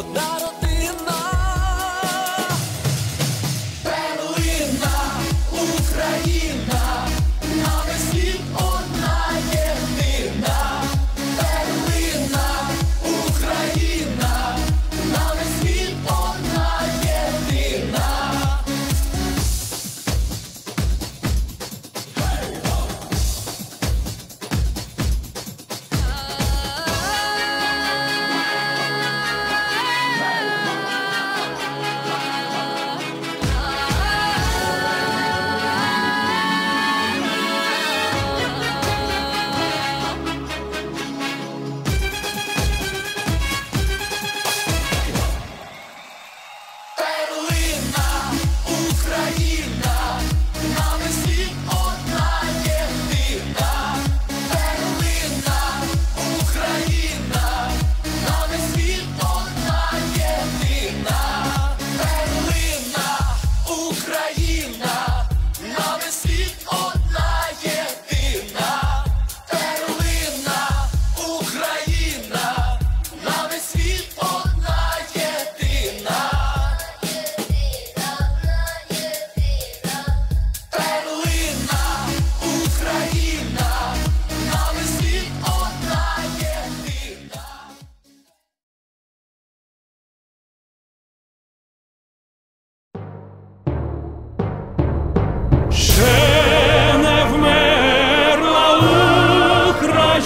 І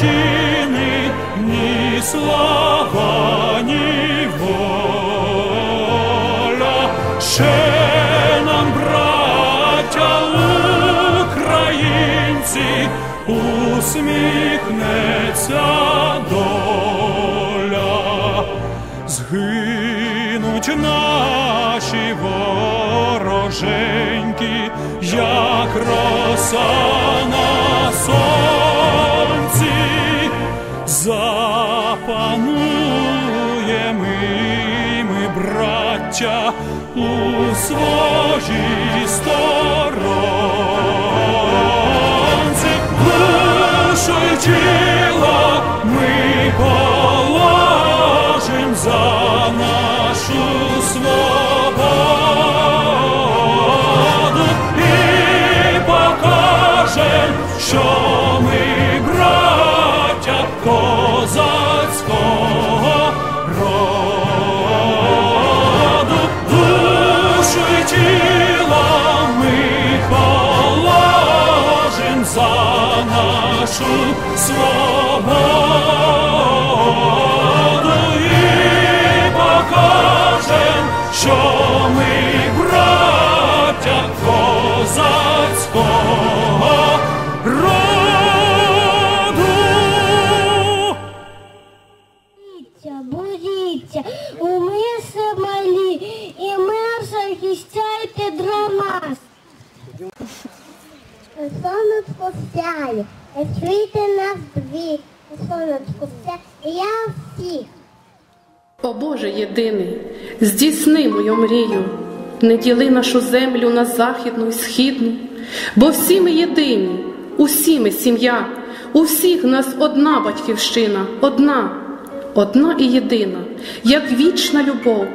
України ні слава, ні воля. Ще нам, браття українці, усміхнеться доля. Згинуть наші вороженьки, як роса на сонці, запануємо і ми, браття, у своїй сторонці, душу тіло ми положим за нашу свободу. І покажем, що нашу свободу і покажем, що ми браття козацького роду. Боріться, боріться, умисли малі, і мир захищайте для нас. Сонечко сяє, світи нас дві, сонечко сяє, і я всіх. О Боже єдиний, здійсни мою мрію, не діли нашу землю на західну і східну, бо всі ми єдині, усі ми сім'я, у всіх нас одна батьківщина, одна, одна і єдина, як вічна любов.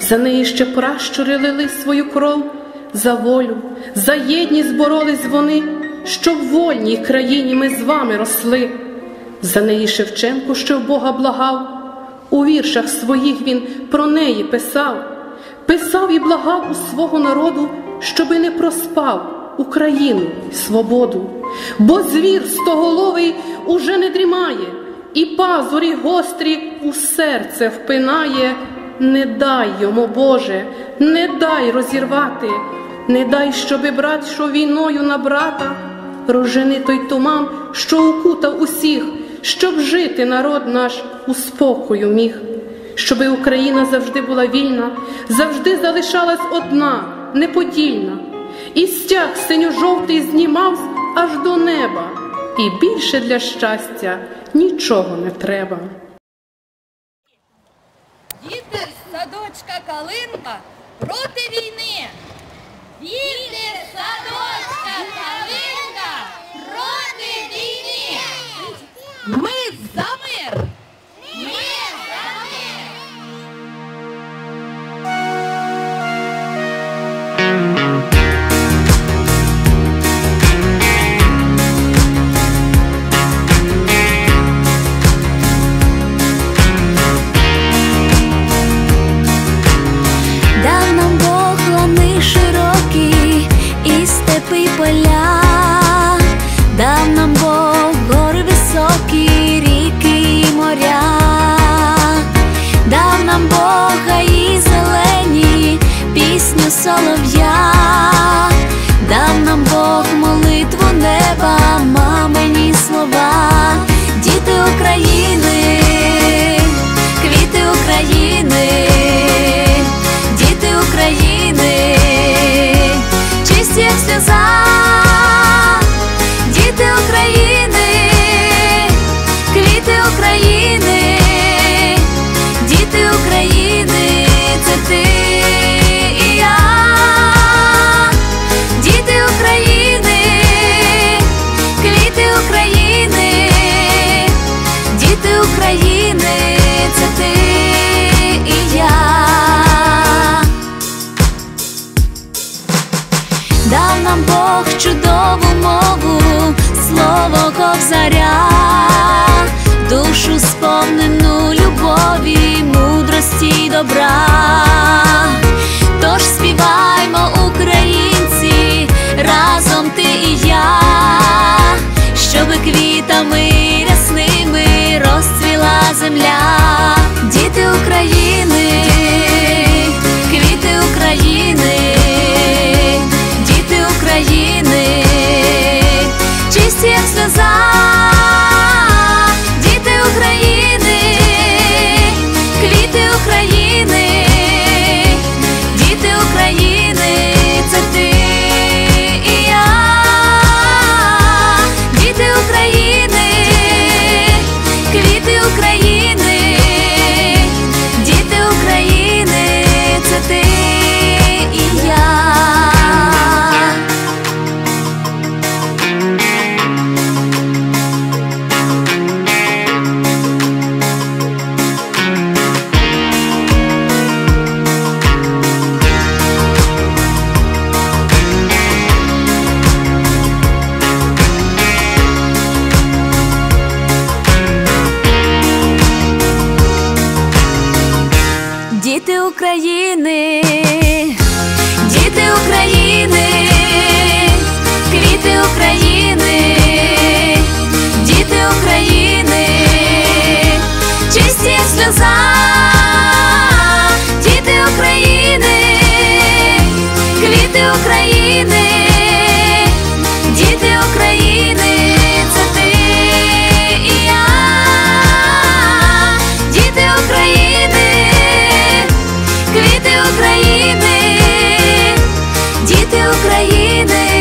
За неї ще пращури лили свою кров, за волю, за єдність боролись вони, що в вольній країні ми з вами росли. За неї Шевченко, що в Бога благав, у віршах своїх він про неї писав, писав і благав у свого народу, щоби не проспав Україну й свободу, бо звір стоголовий уже не дрімає, і пазурі гострі у серце впинає. Не дай йому, Боже, не дай розірвати, не дай, щоби брат, що війною на брата розжени той туман, що окутав усіх, щоб жити народ наш у спокою міг, щоби Україна завжди була вільна, завжди залишалась одна, неподільна, і стяг синьо-жовтий знімав аж до неба, і більше для щастя нічого не треба. Діти, садочка калинка проти війни. Віти, садочка, калинка. Wait. нам Бог чудову мову, слово ковзаря, душу сповнену любові, мудрості й добра, тож співаймо у they